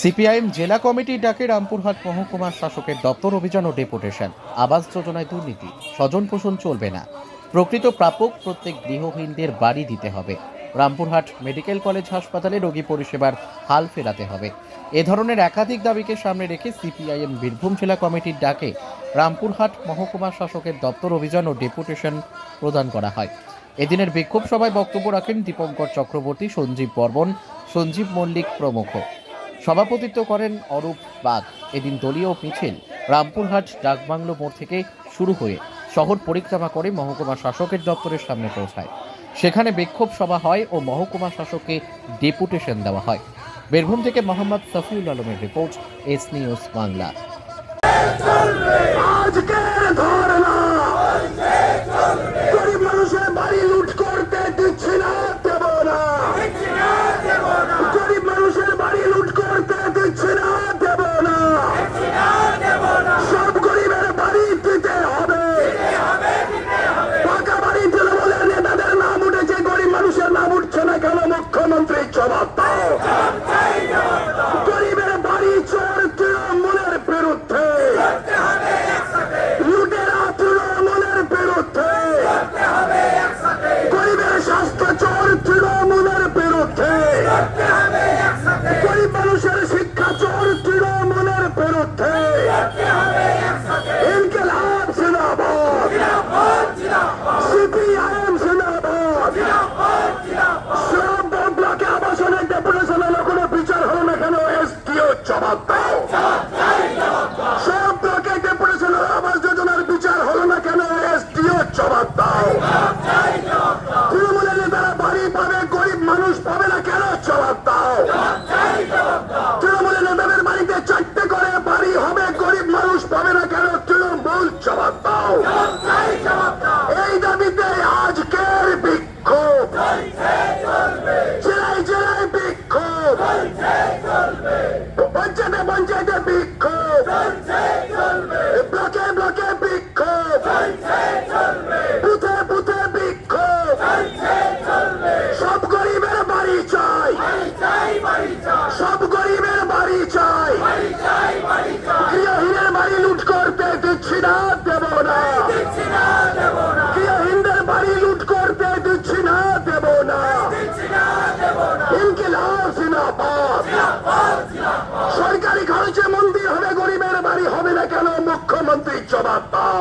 CPIM জেলা কমিটির ডাকে রামপুরহাট মহকুমার শাসকের দপ্তর অভিযান ও ডেপুটেশন। আবাস যোজনায় দুর্নীতি। স্বজন পোষণ চলবে না। প্রকৃত প্রাপক প্রত্যেক গৃহহীনদের বাড়ি দিতে হবে। রামপুরহাট মেডিকেল কলেজ হাসপাতালে রোগী পরিষেবার হাল ফেরাতে হবে। এ ধরনের একাধিক দাবিকে সামনে রেখে সিপিআইএম বীরভূম জেলা কমিটির ডাকে রামপুরহাট মহকুমা শাসকের দপ্তর অভিযান ও ডেপুটেশন প্রদান করা হয়। এদিনের বিক্ষোভ সভায় বক্তব্য রাখেন দীপঙ্কর চক্রবর্তী, সঞ্জীব বর্মন, সঞ্জীব মল্লিক প্রমুখ। সভাপতিত্ব করেন অরূপ বাগ। এদিন দলীয় মিছিল রামপুরহাট ডাকবাংলো মোড় থেকে শুরু হয়ে শহর পরিক্রমা করে মহকুমা শাসকের দপ্তরের সামনে পৌঁছায়। সেখানে বিক্ষোভ সভা হয় ও মহকুমা শাসককে ডেপুটেশন দেওয়া হয়। বীরভূম থেকে মোহাম্মদ সফিউল আলমের report, S news Bangla. Thank. এই দাবিতে আজকের বিক্ষোভ জেলায় জেলায় বিক্ষোভ পঞ্চায়েতে পঞ্চায়েতে বিক্ষোভ ব্লকে ব্লকে বিক্ষোভ সব গরিবের বাড়ি চাই সব গরিবের বাড়ি চাই গৃহহীনের বাড়ি লুট করতে দিচ্ছি না সরকারি খরচে মন্দির হবে গরিবের বাড়ি হবে না কেন? মুখ্যমন্ত্রীর জবাব পাও